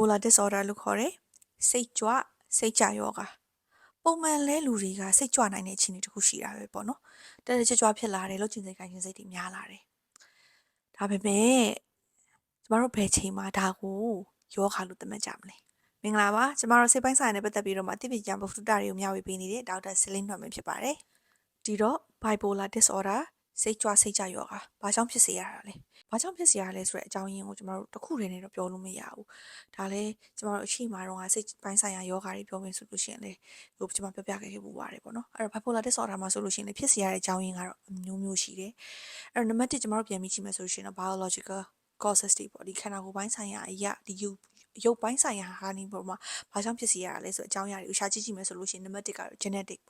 bipolar disorder လို့ခေါ်တယ်စိတ်ကြွစိတ်ကြယောဂပုံမှန်လဲလူတွေကစိတ်ကြွနိုင်တဲ့အခြေအနေတစ်ခုရှိတာပဲပေါ့နော်တက်တက်ကြွကြွဖြစ်လာတယ်လို့ကျင်စိတ်ကိုင်းကျင်စိတ်တွေများလာတယ်ဒါပေမဲ့ကျမတို့ဘယ်ချိန်မှာဒါကိုယောဂလို့သတ်မှတ်ကြမလဲမင်္ဂလာပါကျမတို့စိတ်ပိုင်းဆိုင်ရာနဲ့ပတ်သက်ပြီးတော့မှအသိပညာဘုဖတုတတွေကိုမျှဝေပေးနေတဲ့ဒေါက်တာဆလင်းထွန်းမင်းဖြစ်ပါတယ်ဒီတော့ bipolar disorder စိတ်ကြွစိတ်ကြယောဂဘာကြောင့်ဖြစ်စေရတာလဲဘာကြောင့်ဖြစ်စေရလဲဆိုတဲ့အကြောင်းရင်းကိုကျမတို့တစ်ခုတည်းနဲ့တော့ပြောလို့မရဘူးဒါလည်းကျမတို့အရှိမတော့စိတ်ပိုင်းဆိုင်ရာယောဂတွေပြောမယ်ဆိုလို့ရှိရင်လေဟိုကျမပြောပြခဲ့ခဲ့ပူပါတယ်ပေါ့နော်အဲ့တော့ bipolar disorder မှာဆိုလို့ရှိရင်လေဖြစ်စေရတဲ့အကြောင်းရင်းကတော့အမျိုးမျိုးရှိတယ်အဲ့တော့နံပါတ်1ကျမတို့ပြန်ပြီးကြည့်မယ်ဆိုလို့ရှိရင်တော့ biological causes တွေပေါ့ဒီခန္ဓာကိုယ်ပိုင်းဆိုင်ရာအရာဒီယူရုပ်ပိုင်းဆိုင်ရာဟာနေပေါ်မှာဘာကြောင့်ဖြစ်စေရတာလဲဆိုအကြောင်းအရာတွေကိုရှာကြည့်ကြည့်မယ်ဆိုလို့ရှိရင်နံပါတ်1ကတော့ genetic ပေါ့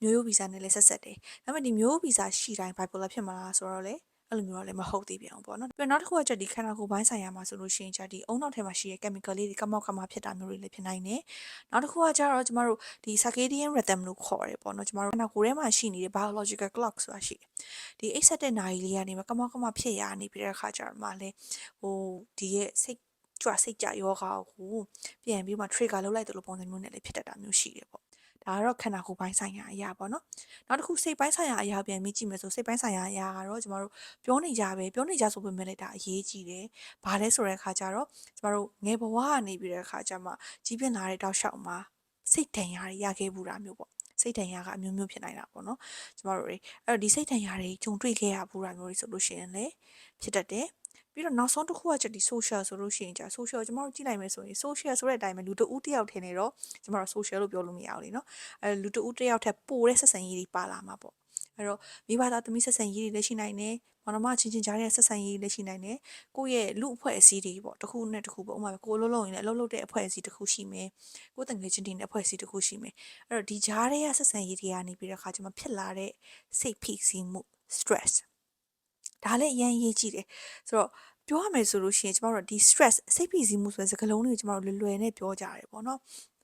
မျိုးရိုးဗီဇနဲ့လည်းဆက်ဆက်တယ်ဒါပေမဲ့ဒီမျိုးရိုးဗီဇရှိတိုင်း bipolar ဖြစ်မှာလားဆိုတော့လေအဲ့လိုမျိုးတော့လည်းမဟုတ်သေးပြန်ဘူးပေါ့နော်ပြီးတော့နောက်တစ်ခုကကျဒီခန္ဓာကိုယ်ပိုင်းဆိုင်ရာမှာဆိုလို့ရှိရင်ကျဒီအုံနောက်ထဲမှာရှိတဲ့ chemical လေးတွေကမောက်ကမဖြစ်တာမျိုးတွေလည်းဖြစ်နိုင်တယ်နောက်တစ်ခုကကျတော့ကျမတို့ဒီ circadian rhythm လို့ခေါ်တယ်ပေါ့နော်ကျမတို့ခန္ဓာကိုယ်ထဲမှာရှိနေတဲ့ biological clock ဆိုတာရှိတယ်ဒီအိတ်ဆက်တဲ့နာရီလေးကနေကမောက်ကမဖြစ်ရနေပြီးတဲ့အခါကျတော့မှလည်းဟိုဒီရဲ့စိတ်ကြွစိတ်ကြယောဂါကိုပြန်ပြီးမှ trigger လုပ်လိုက်တယ်လို့ပုံစံမျိုးနဲ့လည်းဖြစ်တတ်တာမျိုးရှိတယ်ပေါ့ ဒါကတော့ခန္ဓာကိုယ်ပိုင်းဆိုင်ရာအရာပေါ့နော်နောက်တစ်ခုစိတ်ပိုင်းဆိုင်ရာအရာပြန်ပြီးကြည့်မယ်ဆိုစိတ်ပိုင်းဆိုင်ရာအရာကတော့ကျမတို့ပြောနေကြပဲပြောနေကြဆိုပေမဲ့လည်းဒါအရေးကြီးတယ်ဘာလဲဆိုတဲ့အခါကျတော့ကျမတို့ငယ်ဘဝကနေပြီးတဲ့အခါကျမှကြီးပြင်းလာတဲ့တောက်လျှောက်မှာစိတ်တန်ရာတွေရခဲ့ဘူးတာမျိုးပေါ့စိတ်တန်ရာကအမျိုးမျိုးဖြစ်နိုင်တာပေါ့နော်ကျမတို့တွေအဲ့တော့ဒီစိတ်တန်ရာတွေဂျုံတွေ့ခဲ့ရဘူးတာမျိုးတွေဆိုလို့ရှိရင်လည်းဖြစ်တတ်တယ် ပြီးတော့နောက်ဆုံးတစ်ခုကချက်ဒီ social ဆိုလို့ရှိရင်ကြာ social ကျွန်တော်တို့ကြည့်လိုက်မယ်ဆိုရင် social ဆိုတဲ့အတိုင်းပဲလူတဦးတစ်ယောက်ထင်နေတော့ကျွန်တော်တို့ social လို့ပြောလို့မရဘူးလीနော်အဲလူတဦးတစ်ယောက်ထက်ပိုတဲ့ဆက်ဆံရေးတွေပါလာမှာပေါ့အဲ့တော့မိဘသားသမီးဆက်ဆံရေးတွေလည်းရှိနိုင်တယ်မောင်နှမချင်းချင်းကြားတဲ့ဆက်ဆံရေးလည်းရှိနိုင်တယ်ကိုယ့်ရဲ့လူအဖွဲ့အစည်းတွေပေါ့တစ်ခုနဲ့တစ်ခုပေါ့ဥပမာကိုအလုပ်လုပ်ရင်လည်းအလုပ်လုပ်တဲ့အဖွဲ့အစည်းတစ်ခုရှိမယ်ကိုယ်တငယ်ချင်းတွေနဲ့အဖွဲ့အစည်းတစ်ခုရှိမယ်အဲ့တော့ဒီကြားတဲ့ဆက်ဆံရေးတွေကနေပြီးတော့ခါကျမဖြစ်လာတဲ့စိတ်ဖိစီးမှု stress ဒါလည်းအရင်ရေးကြည့်တယ်ဆိုတော့ပြောရမယ်ဆိုလို့ရှိရင်ကျမတို့ဒီ stress စိတ်ဖိစီးမှုဆိုတဲ့စကားလုံးတွေကိုကျမတို့လွယ်လွယ်နဲ့ပြောကြတယ်ပေါ့နော်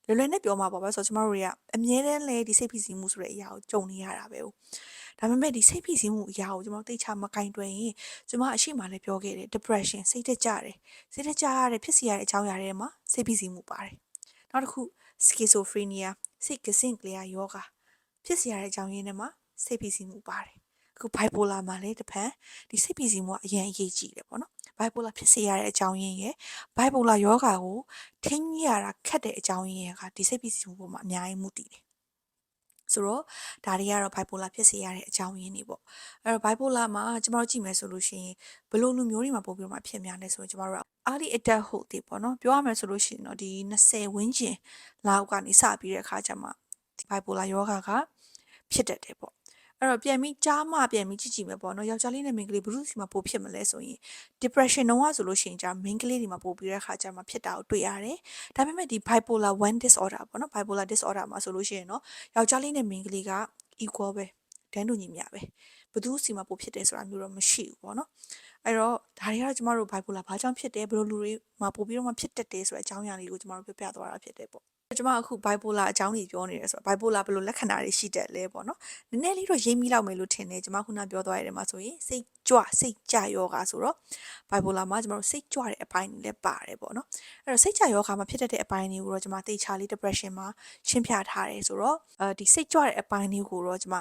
လွယ်လွယ်နဲ့ပြောမှာပေါ့ပဲဆိုတော့ကျမတို့တွေကအမြဲတမ်းလဲဒီစိတ်ဖိစီးမှုဆိုတဲ့အရာကိုကြုံနေရတာပဲ။ဒါပေမဲ့ဒီစိတ်ဖိစီးမှုအရာကိုကျမတို့သိချမကင်တွယ်ရင်ကျမအရှိမှလည်းပြောခဲ့တယ် depression စိတ်တက်ကြတယ်စိတ်တက်ကြရတဲ့ဖြစ်စီရတဲ့အကြောင်းအရာတွေမှာစိတ်ဖိစီးမှုပါတယ်။နောက်တစ်ခု schizophrenia စိတ်ကစင့်ကလေးယောဂဖြစ်စီရတဲ့အကြောင်းရင်းတွေမှာစိတ်ဖိစီးမှုပါတယ်။အ ခု bipolar မှာလည်းတစ်ဖက်ဒီစိတ်ဖိစီးမှုကအရင်အရေးကြီးတယ်ပေါ့နော် bipolar ဖြစ်စေရတဲ့အကြောင်းရင်းရယ် bipolar ယောဂါကိုထိန်းရတာခက်တဲ့အကြောင်းရင်းရယ်ကဒီစိတ်ပစ္စည်းပေါ်မှာအများကြီးမှုတည်တယ်ဆိုတော့ဒါတွေကတော့ bipolar ဖြစ်စေရတဲ့အကြောင်းရင်းတွေပေါ့အဲ့တော့ bipolar မှာကျမတို့ကြည့်မယ်ဆိုလို့ရှိရင်ဘလို့လူမျိုးတွေမှာပို့ပြီးတော့မှဖြစ်များနေဆိုရင်ကျမတို့က early adulthood တွေပေါ့နော်ပြောရမယ်ဆိုလို့ရှိရင်တော့ဒီ20ဝန်းကျင်လောက်ကနေစပြီးတဲ့အခါကျမှဒီ bipolar ယောဂါကဖြစ်တတ်တယ်ပေါ့ အဲ့တော့ပြန်ပြီးကြားမှပြန်ပြီးကြည့်ကြည့်မယ်ပေါ့နော်ယောက်ျားလေးနဲ့မိန်းကလေးဘယ်သူစီမှာပိုဖြစ်မလဲဆိုရင် depression တော့ဆိုလို့ရှိရင်ကြာမိန်းကလေးတွေမှာပိုပြီးတဲ့ခါကျမှဖြစ်တာကိုတွေ့ရတယ်ဒါပေမဲ့ဒီ bipolar 1 disorder ပေါ့နော် bipolar disorder မှာဆိုလို့ရှိရင်တော့ယောက်ျားလေးနဲ့မိန်းကလေးက equal ပဲတန်းတူညီမျှပဲဘယ်သူစီမှာပိုဖြစ်တယ်ဆိုတာမျိုးတော့မရှိဘူးပေါ့နော်အဲ့တော့ဒါတွေကတော့ကျမတို့ bipolar ဘာကြောင့်ဖြစ်တယ်ဘယ်လိုလူတွေမှာပိုပြီးတော့မှဖြစ်တတ်တယ်ဆိုတဲ့အကြောင်းအရာလေးကိုကျမတို့ပြပြသွားတာဖြစ်တယ်ပေါ့ ကျွန်မအခု bipolar အကြောင်းကြီးပြောနေတယ်ဆိုတော့ bipolar ဘယ်လိုလက္ခဏာတွေရှိတတ်လဲပေါ့နော်နည်းနည်းလေးတော့ရေးမိလောက်မယ်လို့ထင်တယ်ကျွန်မခုနပြောသွားရတဲ့မှာဆိုရင်စိတ်ကြွစိတ်ကြယောဂါဆိုတော့ bipolar မှာကျွန်တော်တို့စိတ်ကြွတဲ့အပိုင်းတွေလည်းပါတယ်ပေါ့နော်အဲ့တော့စိတ်ကြယောဂါမှာဖြစ်တတ်တဲ့အပိုင်းတွေကိုတော့ကျွန်မသေချာလေး depression မှာရှင်းပြထားတယ်ဆိုတော့အဲဒီစိတ်ကြွတဲ့အပိုင်းတွေကိုတော့ကျွန်မ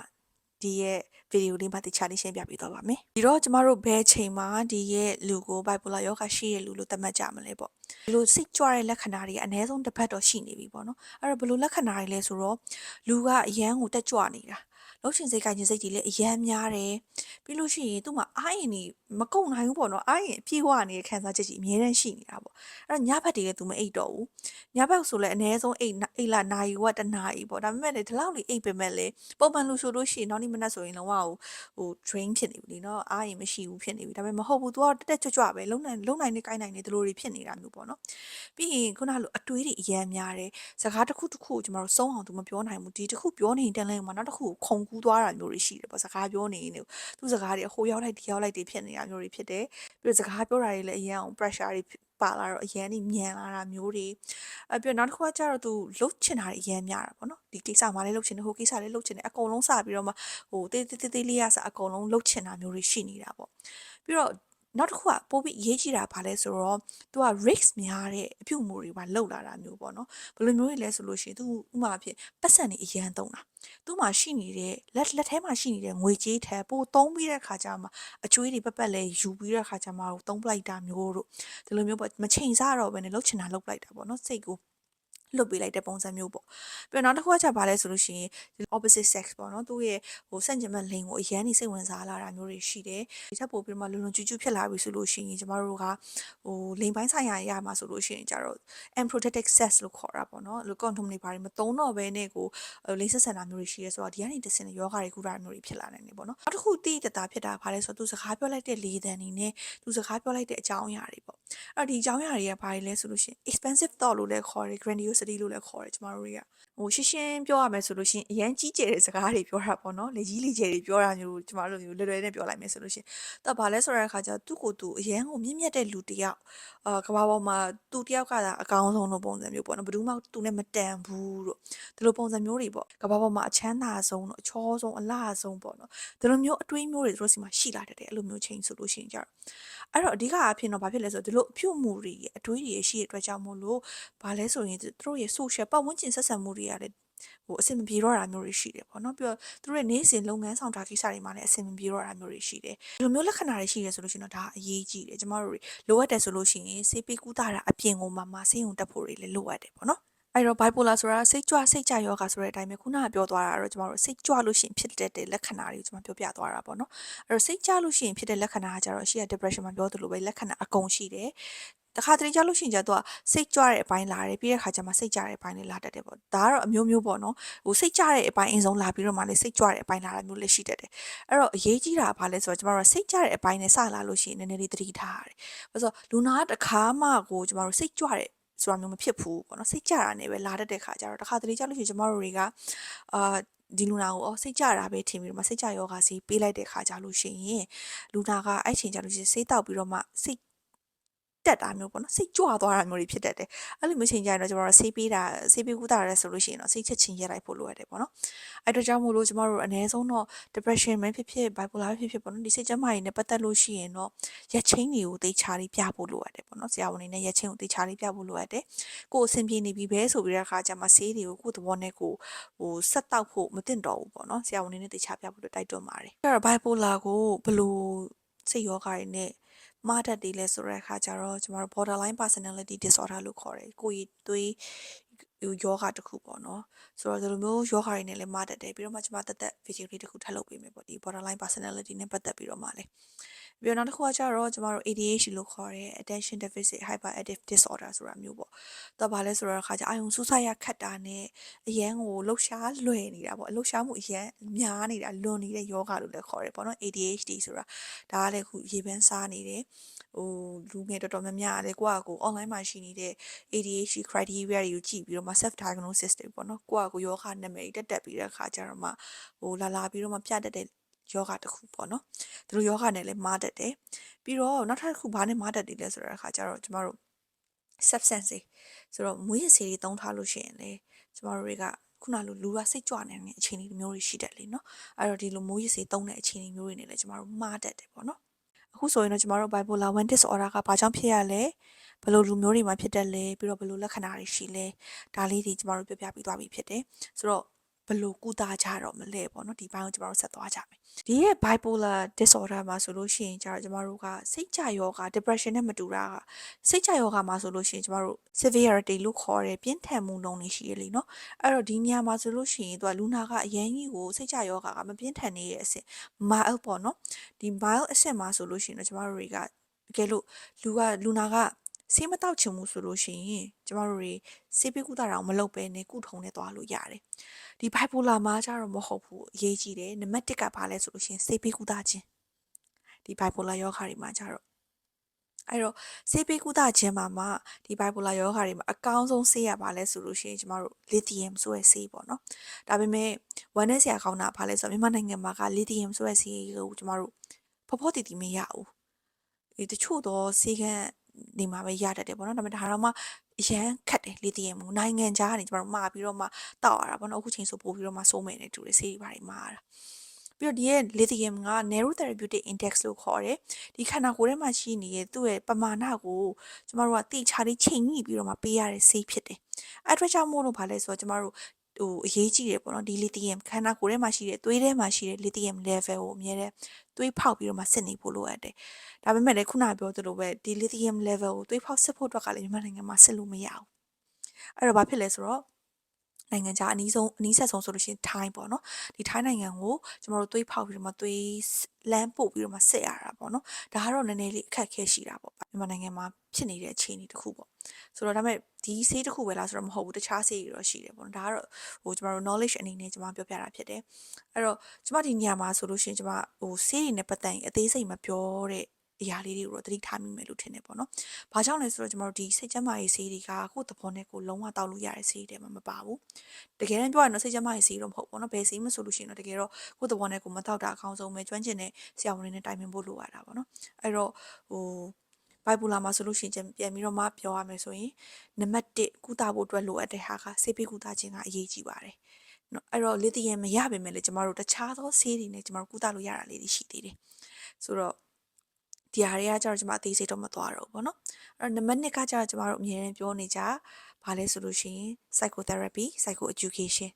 ဒီရဲ့ဗီဒီယိုလေးမှာတခြားလေးရှင်းပြပေးသွားပါမယ်။ဒီတော့ကျမတို့ဘယ်ချိန်မှာဒီရဲ့လူကို bipolar ယောဂရှိရဲ့လူလို့သတ်မှတ်ကြမလဲပေါ့။ ဒီလိုစိတ်ကြွတဲ့လက္ခဏာတွေအနည်းဆုံးတစ်ပတ်တော့ရှိနေပြီပေါ့နော်။အဲ့တော့ဘယ်လိုလက္ခဏာတွေလဲဆိုတော့လူကအရန်ကိုတက်ကြွနေတာ။ လှုပ်ရှင်စိတ်ကိုင်းခြင်းစိတ်ကြီးလည်းအရန်များတယ်ပြီးလို့ရှိရင်သူ့မှာအားရင်နေမကုန်နိုင်ဘူးပေါ့နော်အားရင်အပြည့်ဝနေတဲ့ခံစားချက်ကြီးအများတန်းရှိနေတာပေါ့အဲ့တော့ညဘက်တည်းလည်းသူမအိတ်တော့ဘူးညဘက်ဆိုလည်းအနည်းဆုံးအိတ်အိတ်လာနာရီဝက်တနာရီပေါ့ဒါပေမဲ့လည်းဒီလောက်လေးအိတ်ပေမဲ့လည်းပုံမှန်လူဆိုလို့ရှိရင်နောက်နေ့မနက်ဆိုရင်လုံးဝဟို drain ဖြစ်နေပြီနော်အားရင်မရှိဘူးဖြစ်နေပြီဒါပေမဲ့မဟုတ်ဘူး तू ကတက်တက်ကြွကြွပဲလုံနိုင်လုံနိုင်နေကိုင်းနိုင်နေဒီလိုတွေဖြစ်နေတာမျိုးပေါ့နော်ပြီးရင်ခုနလိုအတွေးတွေအရန်များတယ်စကားတစ်ခုတစ်ခုကျွန်တော်တို့စုံအောင်သူမပြောနိုင်ဘူးဒီတစ်ခုပြောနေတန်းလဲမှာနောက်တစ်ခုခုံကူးသွားတာမျိုးတွေရှိတယ်ပေါ့စကားပြောနေနေသူစကားတွေဟိုရောက်လိုက်ဒီရောက်လိုက်တွေဖြစ်နေတာမျိုးတွေဖြစ်တယ်ပြီးတော့စကားပြောတာတွေလည်းအရင်အောင် pressure တွေပါလာတော့အရန်ကြီးမြန်လာတာမျိုးတွေအပြီးတော့နောက်တစ်ခုကကျတော့သူလှုပ်ချင်တာတွေအရန်များတာပေါ့နော်ဒီကိစ္စမှလည်းလှုပ်ချင်တယ်ဟိုကိစ္စလည်းလှုပ်ချင်တယ်အကုန်လုံးစပြီးတော့မှဟိုတေးတေးတေးလေးရစအကုန်လုံးလှုပ်ချင်တာမျိုးတွေရှိနေတာပေါ့ပြီးတော့ နောက်တစ်ခုကပိုပြီးအရေးကြီးတာဘာလဲဆိုတော့သူက risk များတဲ့အပြုအမူတွေပါလောက်လာတာမျိုးပေါ့နော်ဘယ်လိုမျိုးတွေလဲဆိုလို့ရှိရင်သူဥမာအဖြစ်ပတ်စံနေအရန်သုံးတာသူ့မှာရှိနေတဲ့လက်လက်ထဲမှာရှိနေတဲ့ငွေကြေးထက်ပိုသုံးပြီးတဲ့ခါကျမှအကျွေးတွေပတ်ပတ်လဲယူပြီးတဲ့ခါကျမှသုံးပလိုက်တာမျိုးတို့ဒီလိုမျိုးပေါ့မချိန်စားတော့ဘဲနဲ့လှုပ်ချင်တာလှုပ်လိုက်တာပေါ့နော်စိတ်ကို လွတ်ပေးလိုက်တဲ့ပုံစံမျိုးပေါ့ပြီးတော့နောက်တစ်ခုကချက်ပါလဲဆိုလို့ရှိရင် opposite sex ပေါ့နော်သူ့ရဲ့ဟိုဆန့်ကျင်ဘက်လိင်ကိုအရန်နေစိတ်ဝင်စားလာတာမျိုးတွေရှိတယ်ဒီချက်ပို့ပြီးမှလုံလုံကျူးကျူးဖြစ်လာပြီဆိုလို့ရှိရင်ကျမတို့ကဟိုလိင်ပိုင်းဆိုင်ရာရမှာဆိုလို့ရှိရင်ကြတော့ unprotected sex လို့ခေါ်တာပေါ့နော်လို့ condom တွေဘာတွေမသုံးတော့ဘဲနဲ့ကိုလိင်ဆက်ဆံတာမျိုးတွေရှိရဲဆိုတော့ဒီကနေတစ်စင်ယောဂါတွေကုတာမျိုးတွေဖြစ်လာနိုင်တယ်ပေါ့နော်နောက်တစ်ခုတိတတာဖြစ်တာဘာလဲဆိုတော့သူစကားပြောလိုက်တဲ့လေသံနေနဲ့သူစကားပြောလိုက်တဲ့အကြောင်းအရာတွေပေါ့အဲ့ဒီအကြောင်းအရာတွေကဘာတွေလဲဆိုလို့ရှိရင် expensive thought လို့လည်းခေါ်တယ် grandiosity လို့လည်းခေါ်တယ်ကျမတို့တွေကဟိုရှင်းရှင်းပြောရမယ်ဆိုလို့ရှိရင်အရန်ကြီးကျယ်တဲ့စကားတွေပြောတာပေါ့နော်လေကြီးလေကျယ်တွေပြောတာမျိုးကျမတို့မျိုးလွယ်လွယ်နဲ့ပြောလိုက်မယ်ဆိုလို့ရှိရင်တော့ဘာလဲဆိုတဲ့အခါကျသူ့ကိုယ်သူအရန်ကိုမြင့်မြတ်တဲ့လူတစ်ယောက်အာကဘာပေါ်မှာသူတယောက်ကသာအကောင်းဆုံးလို့ပုံစံမျိုးပေါ့နော်ဘယ်သူမှသူနဲ့မတန်ဘူးလို့ဒီလိုပုံစံမျိုးတွေပေါ့ကဘာပေါ်မှာအချမ်းသာဆုံးတော့အချောဆုံးအလားဆုံးပေါ့နော်ဒီလိုမျိုးအတွေးမျိုးတွေသူတို့စီမှာရှိလာတတ်တယ်အဲ့လိုမျိုးချိန်ဆိုလို့ရှိရင်ကြတော့အဲ့တော့အဓိကအဖြစ်တော့ဘာဖြစ်လဲဆိုတော့ဒီလိုအပြုတ်မှုတွေအတွေးတွေရှိတဲ့အတွက်ကြောင့်မို့လို့ဘာလဲဆိုရင်သူတို့ရဲ့ social ပတ်ဝန်းကျင်ဆက်ဆံမှုတွေကလည်းဟိုအဆင်မပြေတော့တာမျိုးတွေရှိတယ်ပေါ့နော်ပြီးတော့သူတို့ရဲ့နေ့စဉ်လုပ်ငန်းဆောင်တာကိစ္စတွေမှာလည်းအဆင်မပြေတော့တာမျိုးတွေရှိတယ်ဒီလိုမျိုးလက္ခဏာတွေရှိတယ်ဆိုလို့ရှိရင်တော့ဒါအရေးကြီးတယ်ကျမတို့လိုအပ်တယ်ဆိုလို့ရှိရင်ဆေးပေးကူတာအပြင်ကိုမှမဆေးရုံတက်ဖို့တွေလည်းလိုအပ်တယ်ပေါ့နော် အဲ့တော့ bipolar ဆိုတာစိတ်ကြွစိတ်ကြယောဂဆိုတဲ့အတိုင်းပဲခုနကပြောသွားတာတော့ကျမတို့စိတ်ကြွလို့ရှိရင်ဖြစ်တတ်တဲ့လက္ခဏာတွေကိုကျမပြောပြသွားတာပေါ့နော်အဲ့တော့စိတ်ကြလို့ရှိရင်ဖြစ်တဲ့လက္ခဏာကကျတော့ရှိရ depression မှာပြောသလိုပဲလက္ခဏာအကုန်ရှိတယ်တခါတလေကြာလို့ရှိရင်ကျတော့စိတ်ကြွတဲ့အပိုင်းလာတယ်ပြီးတဲ့ခါကျမှစိတ်ကြတဲ့အပိုင်းလေးလာတတ်တယ်ပေါ့ဒါကတော့အမျိုးမျိုးပေါ့နော်ဟိုစိတ်ကြတဲ့အပိုင်းအရင်ဆုံးလာပြီးတော့မှလည်းစိတ်ကြွတဲ့အပိုင်းလာတာမျိုးလည်းရှိတတ်တယ်အဲ့တော့အရေးကြီးတာကဘာလဲဆိုတော့ကျမတို့စိတ်ကြတဲ့အပိုင်းနဲ့စလာလို့ရှိရင်နည်းနည်းလေးသတိထားရတယ်ဘာလို့ဆိုလူနာတခါမှကိုကျမတို့စိတ်ကြွတဲ့ ဆိုတာမျိုးမဖြစ်ဘူးပေါ့နော်စိတ်ကြတာနဲ့ပဲလာတတ်တဲ့ခါကျတော့တခါတလေကြာလို့ရှိရင်ကျမတို့တွေကအာဒီလူနာကိုအော်စိတ်ကြတာပဲထင်ပြီးတော့မှစိတ်ကြယောဂါစီပေးလိုက်တဲ့ခါကြလို့ရှိရင်လူနာကအဲ့ချိန်ကြလို့ရှိရင်စိတ်တောက်ပြီးတော့မှစိတ် တက်တာမျိုးပေါ့နော်စိတ်ကြွသွားတာမျိုးတွေဖြစ်တတ်တယ်အဲ့လိုမျိုးချိန်ကြရင်တော့ကျမတို့ဆေးပေးတာဆေးပေးကူတာရဲဆိုလို့ရှိရင်တော့စိတ်ချက်ချင်းရက်လိုက်ဖို့လိုရတယ်ပေါ့နော်အဲ့တော့ကြောင့်မို့လို့ကျမတို့အ ਨੇ ဆုံးတော့ depression ပဲဖြစ်ဖြစ် bipolar ဖြစ်ဖြစ်ပေါ့နော်ဒီစိတ်ကျန်းမာရေးနဲ့ပတ်သက်လို့ရှိရင်တော့ရက်ချင်းတွေကိုသိချာလေးပြဖို့လိုရတယ်ပေါ့နော်ဆရာဝန်တွေနဲ့ရက်ချင်းကိုသိချာလေးပြဖို့လိုရတယ်ကိုယ်အဆင်ပြေနေပြီပဲဆိုပြီးတဲ့အခါကျမှဆေးတွေကိုကိုယ်သဘောနဲ့ကိုဟိုဆက်တောက်ဖို့မသင့်တော့ဘူးပေါ့နော်ဆရာဝန်တွေနဲ့သိချာပြဖို့တိုက်တွန်းပါတယ်အဲ့တော့ bipolar ကိုဘယ်လိုစိတ်ယောဂါတွေနဲ့ မှားတတ်တယ်လဲဆိုတဲ့အခါကျတော့ကျမတို့ borderline personality disorder လို့ခေါ်တယ်ကိုယ်သွေးယောဂတစ်ခုပေါ့နော်ဆိုတော့ဒီလိုမျိုးယောဂတွေနဲ့လည်းမှားတတ်တယ်ပြီးတော့မှကျမတက်တက် video လေးတစ်ခုထပ်လုပ်ပေးမယ်ပေါ့ဒီ borderline personality နဲ့ပတ်သက်ပြီးတော့မှလည်း ပြီးတော့နောက်တစ်ခုကကျတော့ကျမတို့ ADHD လို့ခေါ်တဲ့ attention deficit hyperactive disorder ဆိုတာမျိုးပေါ့တော့ဗာလဲဆိုတော့အခါကျအာယုံစူးစိုက်ရခတ်တာနဲ့အရန်ကိုလှုပ်ရှားလွယ်နေတာပေါ့အလှုပ်ရှားမှုအရန်များနေတာလွန်နေတဲ့ယောဂလို့လည်းခေါ်တယ်ပေါ့နော် ADHD ဆိုတာဒါကလည်းခုရေပန်းစားနေတယ်ဟိုလူငယ်တော်တော်များများလည်းကိုယ့်အကို online မှာရှိနေတဲ့ ADHD criteria တွေကိုကြည့်ပြီးတော့မှ self diagnosis တွေပေါ့နော်ကိုယ့်အကိုယောဂနာမည်တက်တက်ပြီးတဲ့အခါကျတော့မှဟိုလာလာပြီးတော့မှပြတတ်တဲ့ ယောဂတစ်ခုပေါ့နော်ဒီလိုယောဂနဲ့လည်းမားတတ်တယ်ပြီးတော့နောက်ထပ်တစ်ခုဘာနဲ့မားတတ်တယ်လဲဆိုတဲ့အခါကျတော့ကျမတို့ substance တွေဆိုတော့မွေးရစေးတွေသုံးထားလို့ရှိရင်လေကျမတို့တွေကခုနလိုလူကစိတ်ကြွနေတဲ့အခြေအနေမျိုးတွေရှိတတ်လေနော်အဲ့တော့ဒီလိုမိုးရစေးသုံးတဲ့အခြေအနေမျိုးတွေနေလဲကျမတို့မှားတတ်တယ်ပေါ့နော်အခုဆိုရင်တော့ကျမတို့ bipolar 1 disorder ကဘာကြောင့်ဖြစ်ရလဲဘယ်လိုလူမျိုးတွေမှာဖြစ်တတ်လဲပြီးတော့ဘယ်လိုလက္ခဏာတွေရှိလဲဒါလေးတွေကျမတို့ပြပြပြီးသွားပြီဖြစ်တယ်ဆိုတော့ဘယ် လိုကုသကြတော့မလဲပေါ့နော်ဒီဘိုင်းကိုကျမတို့ဆက်သွားကြမယ်ဒီရဲ့ bipolar disorder မှာဆိုလို့ရှိရင်ကျတော့ကျမတို့ကစိတ်ကြယောဂ depression နဲ့မတူတာကစိတ်ကြယောဂမှာဆိုလို့ရှိရင်ကျမတို့ severity လို့ခေါ်တယ်ပြင်းထန်မှုနှုန်းတွေရှိရလေနော်အဲ့တော့ဒီညမှာဆိုလို့ရှိရင်သူကလူနာကအရင်ကြီးကိုစိတ်ကြယောဂကမပြင်းထန်နေတဲ့အဆင့် mild ပေါ့နော်ဒီ mild အဆင့်မှာဆိုလို့ရှိရင်တော့ကျမတို့တွေကတကယ်လို့လူကလူနာက ဆေးမတောက်ချင်ဘူးဆိုလို့ရှိရင်ကျမတို့တွေဆေးပေးကုသတာမလုပ်ဘဲနဲ့ကုထုံနဲ့သွားလို့ရတယ်ဒီ bipolar မှာကျတော့မဟုတ်ဘူးအရေးကြီးတယ်နံပါတ်1ကဘာလဲဆိုလို့ရှိရင်ဆေးပေးကုသခြင်းဒီ bipolar ယောဂါတွေမှာကျတော့အဲ့တော့ဆေးပေးကုသခြင်းမှာမှဒီ bipolar ယောဂါတွေမှာအကောင်းဆုံးဆေးရပါလဲဆိုလို့ရှိရင်ကျမတို့ lithium ဆိုတဲ့ဆေးပေါ့နော်ဒါပေမဲ့ဝမ်းနဲ့ဆရာကောင်းတာဘာလဲဆိုတော့မြန်မာနိုင်ငံမှာက lithium ဆိုတဲ့ဆေးကိုကျမတို့ဖော်ဖော်တီတီမရဘူးဒီတချို့တော့ဆေးကန်း နေမှာပဲရတတ်တယ်ပေါ့နော်ဒါပေမဲ့ဒါတော့မှအရန်ခက်တယ်လေတည်ရမှုနိုင်ငံခြားကနေကျမတို့မှာပြီးတော့မှတောက်ရတာပေါ့နော်အခုချိန်ဆိုပို့ပြီးတော့မှစိုးမယ်နေတူတယ်ဆေးတွေဘာတွေမှားတာပြီးတော့ဒီရဲ့ lithium က narrow therapeutic index လို့ခေါ်တယ်ဒီခန္ဓာကိုယ်ထဲမှာရှိနေတဲ့သူ့ရဲ့ပမာဏကိုကျမတို့ကတိချာလေးချိန်ညှိပြီးတော့မှပေးရတဲ့ဆေးဖြစ်တယ်အဲ့အတွက်ကြောင့်မို့လို့ဗာလဲဆိုတော့ကျမတို့ ဟိုအရေးကြီးတယ်ပေါ့နော်ဒီ lithium ခန္ဓာကိုယ်ထဲမှာရှိတဲ့သွေးထဲမှာရှိတဲ့ lithium level ကိုအမြဲတမ်းသွေးဖောက်ပြီးတော့မှစစ်နေဖို့လိုအပ်တယ်ဒါပေမဲ့လည်းခုနပြောသလိုပဲဒီ lithium level ကိုသွေးဖောက်စစ်ဖို့အတွက်ကလည်းမြန်မာနိုင်ငံမှာစစ်လို့မရဘူးအဲ့တော့ဘာဖြစ်လဲဆိုတော့ နိုင်ငံခြားအနည်းဆုံးအနည်းဆက်ဆုံးဆိုလို့ရှိရင်ထိုင်းပေါ့နော်ဒီထိုင်းနိုင်ငံကိုကျမတို့သွေးဖောက်ပြီးတော့မှသွေးလမ်းပို့ပြီးတော့မှဆက်ရတာပေါ့နော်ဒါကတော့နည်းနည်းလေးအခက်အခဲရှိတာပေါ့မြန်မာနိုင်ငံမှာဖြစ်နေတဲ့အခြေအနေတစ်ခုပေါ့ဆိုတော့ဒါပေမဲ့ဒီဆေးတစ်ခုပဲလားဆိုတော့မဟုတ်ဘူးတခြားဆေးတွေတော့ရှိတယ်ပေါ့နော်ဒါကတော့ဟိုကျမတို့ knowledge အနေနဲ့ကျမပြောပြတာဖြစ်တယ်အဲ့တော့ကျမဒီနေရာမှာဆိုလို့ရှိရင်ကျမဟိုဆေးတွေနဲ့ပတ်သက်ရင်အသေးစိတ်မပြောတဲ့ အရာလေးတွေကိုတော့သတိထားမိမယ်လို့ထင်တယ်ပေါ့နော်။ဘာကြောင့်လဲဆိုတော့ကျမတို့ဒီစိတ်ကျန်းမာရေးဆေးတွေကကိုယ့်သဘောနဲ့ကိုယ်လုံးဝတောက်လို့ရတဲ့ဆေးတွေမှမပါဘူး။တကယ်တမ်းပြောရရင်တော့စိတ်ကျန်းမာရေးဆေးတော့မဟုတ်ပေါ့နော်။ဘယ်ဆေးမဆိုလို့ရှိရင်တော့တကယ်တော့ကိုယ့်သဘောနဲ့ကိုယ်မတောက်တာအကောင်းဆုံးပဲကျွမ်းကျင်တဲ့ဆရာဝန်တွေနဲ့တိုင်ပင်ဖို့လိုရတာပေါ့နော်။အဲ့တော့ဟိုဘိုက်ပူလာမှာဆိုလို့ရှိရင်ပြန်ပြီးတော့မှပြောရမယ်ဆိုရင်နံပါတ်1ကုသဖို့အတွက်လိုအပ်တဲ့ဟာကဆေးပေးကုသခြင်းကအရေးကြီးပါတယ်။နော်အဲ့တော့လစ်သီယမ်မရပါမယ်လေကျမတို့တခြားသောဆေးတွေနဲ့ကျမတို့ကုသလို့ရတာလေးတွေရှိသေးတယ်။ဆိုတော့ ဒီဟာတွေကကျတော့ကျွန်မအသေးစိတ်တော့မသွားတော့ဘူးပေါ့နော်အဲ့တော့နံပါတ်1ကကျတော့ကျွန်မတို့အမြဲတမ်းပြောနေကြဘာလဲဆိုလို့ရှိရင် psychotherapy psycho education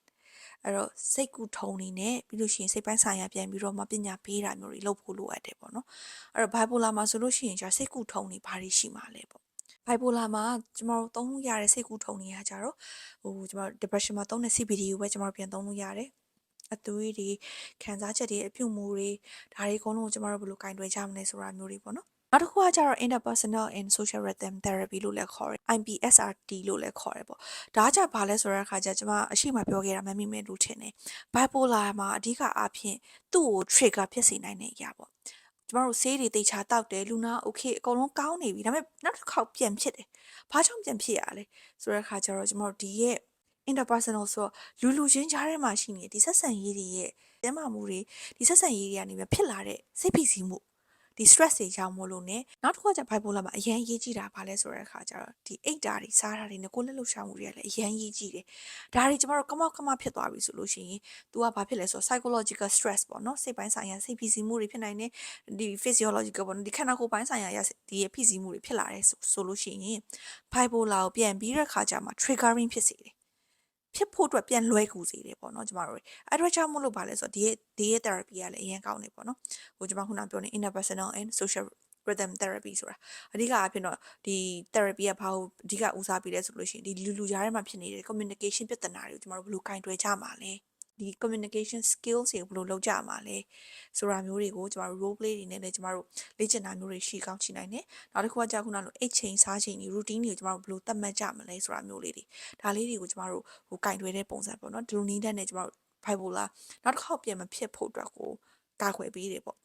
အဲ့တော့စိတ်ကူထုံနေနဲ့ပြီးလို့ရှိရင်စိတ်ပိုင်းဆိုင်ရာပြန်ပြီးတော့မှပညာပေးတာမျိုးတွေလုပ်ဖို့လိုအပ်တယ်ပေါ့နော်အဲ့တော့ bipolar မှာဆိုလို့ရှိရင်ကျစိတ်ကူထုံနေဘာတွေရှိမှာလဲပေါ့ bipolar မှာကျမတို့သုံးလို့ရတဲ့စိတ်ကူထုံနေရကြတော့ဟိုကျမတို့ depression မှာသုံးတဲ့ CBD ကိုပဲကျမတို့ပြန်သုံးလို့ရတယ် အသွေးတွေခံစားချက်တွေအပြုတ်မှုတွေဒါတွေအကုန်လုံးကိုကျမတို့ဘယ်လိုကင်တွယ်ကြမလဲဆိုတာမျိုးတွေပေါ့နော်နောက်တစ်ခုကကျတော့ interpersonal and social rhythm therapy လို့လည်းခေါ်တယ် IPSRT လို့လည်းခေါ်တယ်ပေါ့ဒါကကြဘာလဲဆိုတဲ့အခါကျကျမအရှိမပြောခဲ့တာမမိမဲလို့ထင်တယ် bipolar မှာအဓိကအားဖြင့်သူ့ကို trigger ဖြစ်စေနိုင်တဲ့အရာပေါ့ကျမတို့ဆေးတွေတေချာတောက်တယ်လူနာโอเคအကုန်လုံးကောင်းနေပြီဒါပေမဲ့နောက်တစ်ခေါက်ပြန်ဖြစ်တယ်ဘာကြောင့်ပြန်ဖြစ်ရလဲဆိုတဲ့အခါကျတော့ကျမတို့ဒီရဲ့ interpersonal ဆိုတော့လူလူချင်းကြားထဲမှာရှိနေဒီဆက်ဆံရေးတွေရဲ့ကျန်းမာမှုတွေဒီဆက်ဆံရေးတွေကနေပဲဖြစ်လာတဲ့စိတ်ဖိစီးမှုဒီ stress တွေကြောင့်မို့လို့ ਨੇ နောက်တစ်ခုကကျ bipolar မှာအရန်ရေးကြည့်တာဘာလဲဆိုတဲ့အခါကျတော့ဒီအိတ်တာတွေစားတာတွေနဲ့ကိုယ်လက်လှုပ်ရှားမှုတွေကလည်းအရန်ရေးကြည့်တယ်ဒါတွေကျမတို့ကမောက်ကမဖြစ်သွားပြီဆိုလို့ရှိရင် तू ကဘာဖြစ်လဲဆိုတော့ psychological stress ပေါ့နော်စိတ်ပိုင်းဆိုင်ရာစိတ်ဖိစီးမှုတွေဖြစ်နိုင်တယ်ဒီ physiological ပေါ့နော်ဒီခန္ဓာကိုယ်ပိုင်းဆိုင်ရာဒီဖိစီးမှုတွေဖြစ်လာတယ်ဆိုလို့ရှိရင် bipolar ကိုပြန်ပြီးတဲ့ခါကျမှ triggering ဖြစ်စေတယ် ဖြစ်ဖို့အတွက်ပြန်လွဲကူစေတယ်ပေါ့နော်ကျမတို့အဲ့တော့ကြောင့်မို့လို့ပါလဲဆိုတော့ဒီရဲ့ဒီရဲ့ therapy ကလည်းအရင်ကောင်းနေပေါ့နော်ဟိုကျမခုနပြောနေ interpersonal and social rhythm therapy ဆိုတာအဓိကအဖြစ်တော့ဒီ therapy ကဘာကိုအဓိကဦးစားပေးလဲဆိုလို့ရှိရင်ဒီလူလူကြားထဲမှာဖြစ်နေတဲ့ communication ပြဿနာတွေကိုကျမတို့ဘယ်လိုကင်တွယ်ကြမှာလဲ ဒီ communication skills တွေကိုဘယ်လိုလုပ်ကြမှာလဲဆိုတာမျိုးတွေကိုကျမတို့ role play တွေနဲ့လည်းကျမတို့လေ့ကျင့်တာမျိုးတွေရှိကောင်းရှိနိုင်တယ်နောက်တစ်ခုကကြာခုနလိုအိတ်ချိန်စားချိန်ဒီ routine တွေကိုကျမတို့ဘယ်လိုသတ်မှတ်ကြမလဲဆိုတာမျိုးလေးတွေဒါလေးတွေကိုကျမတို့ဟိုကင်တွယ်တဲ့ပုံစံပေါ့နော်ဒီလိုနည်းနဲ့ကျမတို့ bipolar နောက်တစ်ခေါက်ပြန်မဖြစ်ဖို့အတွက်ကိုကာကွယ်ပေးတယ်ပေါ့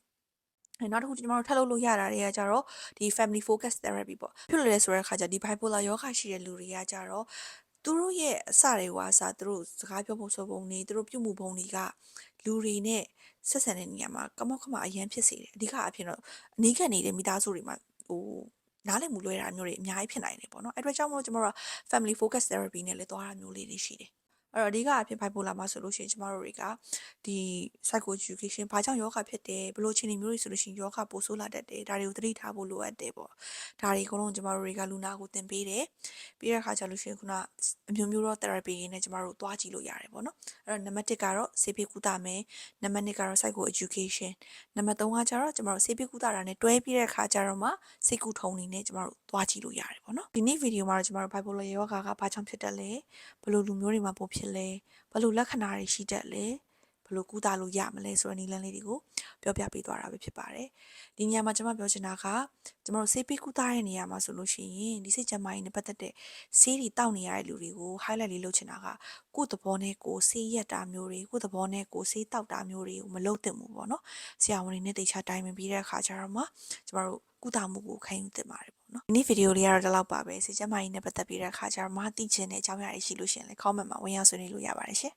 အဲနောက်တစ်ခုကျွန်တော်တို့ထပ်လုပ်လို့ရတာတွေကကြတော့ဒီ family focus therapy ပေါ့ဖြစ်လို့လဲဆိုတဲ့အခါကျဒီ bipolar ယောဂရှိတဲ့လူတွေကကြတော့ သူတို့ရဲ့အစတွေကအစသူတို့စကားပြောဖို့ဆိုပုံနေသူတို့ပြုမှုပုံတွေကလူတွေနဲ့ဆက်ဆံတဲ့နေရာမှာကမောက်ခမအရန်ဖြစ်စေတယ်အဓိကအဖြစ်တော့အနီးကပ်နေတဲ့မိသားစုတွေမှာဟိုနားလည်မှုလွဲတာမျိုးတွေအများကြီးဖြစ်နိုင်တယ်ပေါ့နော်အဲ့အတွက်ကြောင့်မို့လို့ကျွန်တော်တို့က family focus therapy နဲ့လည်းသွားတာမျိုးလေးတွေရှိတယ် အဲ့တော့အဓိကအဖြစ် bipolar မှာဆိုလို့ရှိရင်ကျမတို့တွေကဒီ psycho education ဘာကြောင့်ယောဂဖြစ်တယ်ဘလို့ချင်းနေမျိုးတွေဆိုလို့ရှိရင်ယောဂပိုဆိုးလာတတ်တယ်ဒါတွေကိုသတိထားဖို့လိုအပ်တယ်ပေါ့ဒါတွေအကုန်လုံးကျမတို့တွေကလူနာကိုသင်ပေးတယ်ပြီးတဲ့အခါကျလို့ရှိရင်ခုနအမျိုးမျိုးသော therapy တွေနဲ့ကျမတို့သွားကြည့်လို့ရတယ်ပေါ့နော်အဲ့တော့နံပါတ်1ကတော့ဆေးပေးကုသမယ်နံပါတ်2ကတော့ psycho education နံပါတ်3ကကျတော့ကျမတို့ဆေးပေးကုသတာနဲ့တွဲပြီးတဲ့အခါကျတော့မှစိတ်ကူထုံနေနဲ့ကျမတို့သွားကြည့်လို့ရတယ်ပေါ့နော်ဒီနေ့ဗီဒီယိုမှာတော့ကျမတို့ bipolar ယောဂါကဘာကြောင့်ဖြစ်တတ်လဲဘလို့လူမျိုးတွေမှာပိုဖြစ်လဲဘယ်လိုလက္ခဏာတွေရှိတတ်လဲဘယ်လိုကုသလို့ရမလဲဆိုတဲ့နည်းလမ်းလေးတွေကိုပြောပြပေးသွားတာပဲဖြစ်ပါတယ်ဒီနေရာမှာကျွန်မပြောချင်တာကကျွန်တော်တို့ဆေးပေးကုသတဲ့နေရာမှာဆိုလို့ရှိရင်ဒီစိတ်ကြမ်းမာရေးနဲ့ပတ်သက်တဲ့ဆေးတွေတောက်နေရတဲ့လူတွေကို highlight လေးလုပ်ချင်တာကကိုယ့်သဘောနဲ့ကိုယ်ဆေးရက်တာမျိုးတွေကိုယ့်သဘောနဲ့ကိုယ်ဆေးတောက်တာမျိုးတွေကိုမလုပ်သင့်ဘူးပေါ့နော်ဆရာဝန်တွေနဲ့တေချာတိုင်ပင်ပြီးတဲ့အခါကျတော့မှကျွန်တော်တို့ ကုသမှုကိုခံယူသင့်ပါတယ်ပေါ့နော်ဒီနေ့ဗီဒီယိုလေးကတော့ဒီလောက်ပါပဲဆေးကြမ်းမာရေးနဲ့ပတ်သက်ပြီးတဲ့အခါကျတော့မသိချင်တဲ့အကြောင်းအရာတွေရှိလို့ရှိရင်လည်း comment မှာဝင်ရောက်ဆွေးနွေးလို့ရပါတယ်ရှင်